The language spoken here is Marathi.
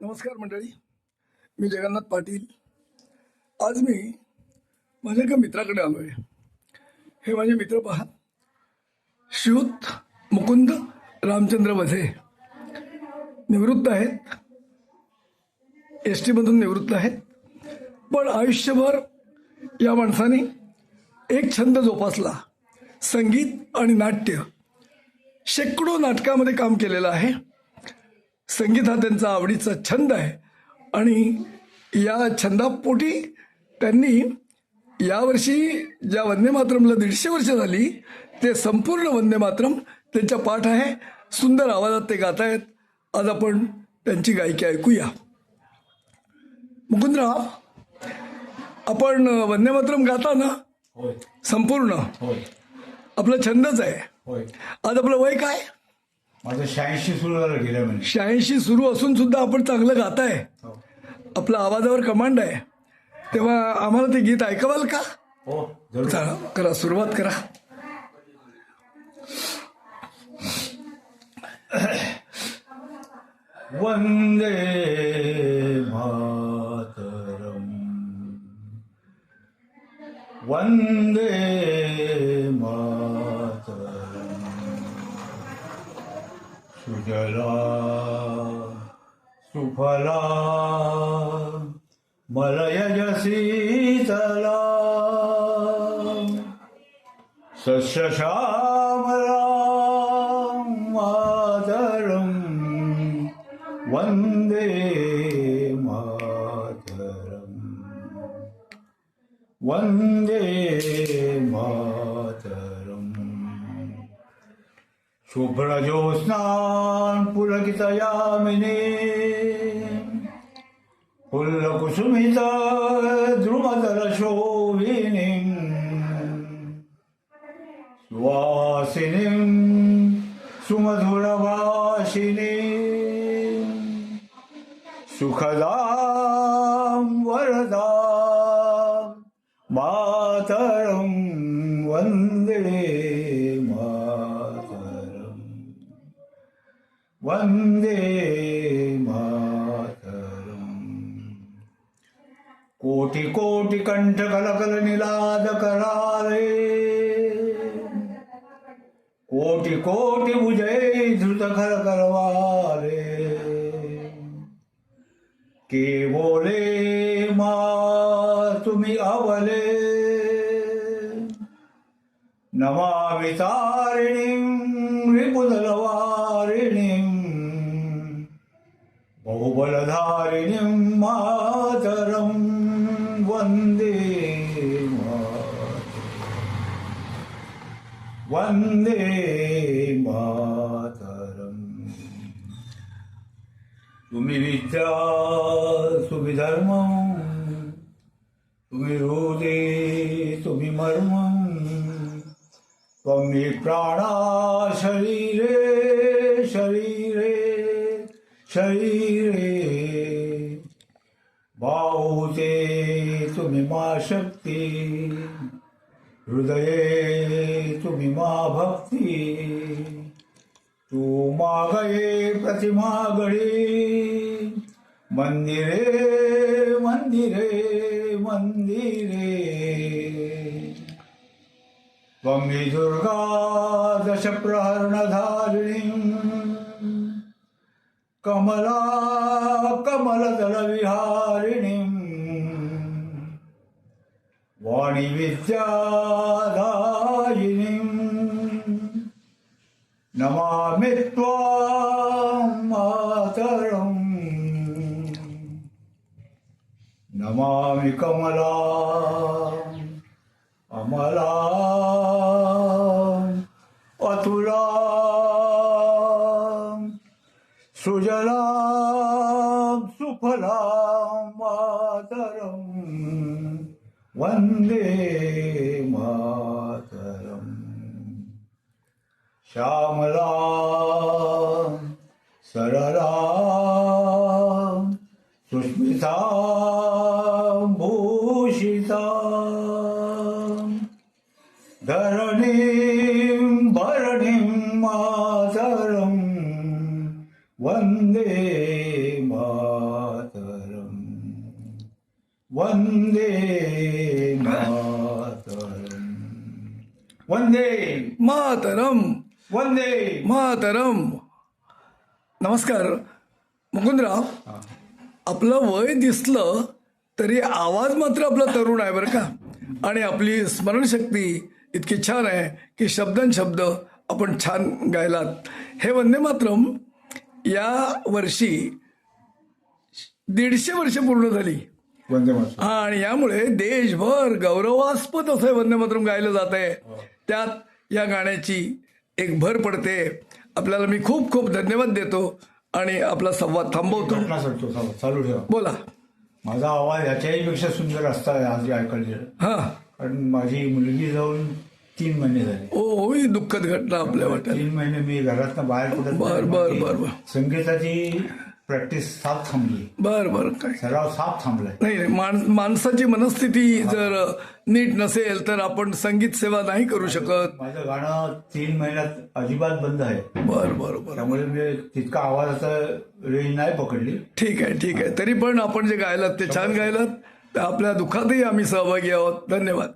नमस्कार मंडळी मी जगन्नाथ पाटील. आज मी माझ्या एका मित्राकडे आलो आहे हे माझे मित्र पहा. श्रीयुत मुकुंद रामचंद्र वझे. निवृत्त आहेत. एस टीमधून निवृत्त आहेत. पण आयुष्यभर या माणसाने एक छंद जोपासला. संगीत आणि नाट्य. शेकडो नाटकामध्ये काम केलेलं आहे. संगीत हा त्यांचा आवडीचा छंद आहे. आणि या छंदापोटी त्यांनी यावर्षी ज्या वंदे मातरमला दीडशे वर्ष झाली ते संपूर्ण वंदे मातरम त्यांच्या पाठ आहे. सुंदर आवाजात ते गात आहेत आज आपण त्यांची गायकी ऐकूया. मुकुंदराव आपण वंदे मातरम गाता ना संपूर्ण आपला छंदच आहे. आज आपलं वय काय? माझं शहाऐंशी सुरू झालं गेल्या महिन्यात. शहाऐंशी सुरू असून सुद्धा आपण चांगलं गाताय. हो. आपल्या आवाजावर कमांड आहे. तेव्हा आम्हाला ते गीत ऐकवाल का? हो जरूर. चला करा सुरुवात करा. वंदे मातरम. वंदे सुजला सुफला मलयज शीतला। सस्यश्यामलां मातरं वन्दे मातरम्। वन्दे मातरम्। शुभ्रजोत्स्नान् पुलकितयामिनी। पुल्लकुसुमित द्रुमदलशोभिनीम् सुवासिनीं सुमधुरभाषिनी सुखदां वरदा मातरं वन्दे वन्दे मातरम्। कोटि कोटि कंठ कलकल निलाद करारे। कोटि कोटि भुजय धृत खर करवारे। के बोले मा तुम्ही अवले। नमामि रिपुदल बहुबलधारिणीं मातरं वन्दे वन्दे मातरम्। तुम्ही विद्या तुम्ही धर्म तुम्ही हृदे तुम्ही मर्म त्वमी प्राणा शरीरे मा शक्ती हृदये तुम्ही मा भक्ती तू मागये प्रतिमा गळी मंदिरे मंदिरे मंदिरे। त्वमी दुर्गा दशप्रहरणधारिणी। कमला कमलदलविहारिणीं वाणी विद्यादायिनीं नमामि त्वां मातरम्। नमामि कमला वन्दे मातरम्। श्यामला सरला सुस्मिता भूषिता। धरणीं भरणीं मातरं वन्दे मातरम्। वंदे मातरम। वंदे। मातरम। वंदे। मातरम। नमस्कार। मुकुंदराव आपलं वय दिसलं तरी आवाज मात्र आपला तरुण आहे बरं का. आणि आपली स्मरणशक्ती इतकी छान आहे की शब्दन शब्द आपण छान गायलात. हे वंदे मातरम या वर्षी दीडशे वर्ष पूर्ण झाली. हा आणि यामुळे देशभर गौरवास्पद असं हे वंदे मातरम गायलं जात आहे त्यात या गाण्याची एक भर पडते. आपल्याला मी खूप खूप धन्यवाद देतो आणि आपला संवाद थांबवतो. चालू- ठेवा. बोला. माझा आवाज ह्याच्याही पेक्षा सुंदर असता आज ऐकलेलं हा. कारण माझी मुलगी जाऊन तीन महिने झाले. ओ ही दुःखद घटना आपल्या वाट्यात तीन महिने मी घरातनं बाहेर. बर, बर, बर. संगीताची प्रॅक्टिस साफ थांबली. बर बर काय? सराव साफ थांबलाय. नाही नाही, माण माणसाची मनस्थिती जर नीट नसेल तर आपण संगीत सेवा नाही करू शकत. माझं गाणं तीन महिन्यात अजिबात बंद आहे. बर बर बर. त्यामुळे मी तितका आवाजाचा रेंज नाही पकडली. ठीक आहे ठीक आहे. तरी पण आपण जे गायलात ते छान गायलात. तर आपल्या दुःखातही आम्ही सहभागी आहोत. धन्यवाद.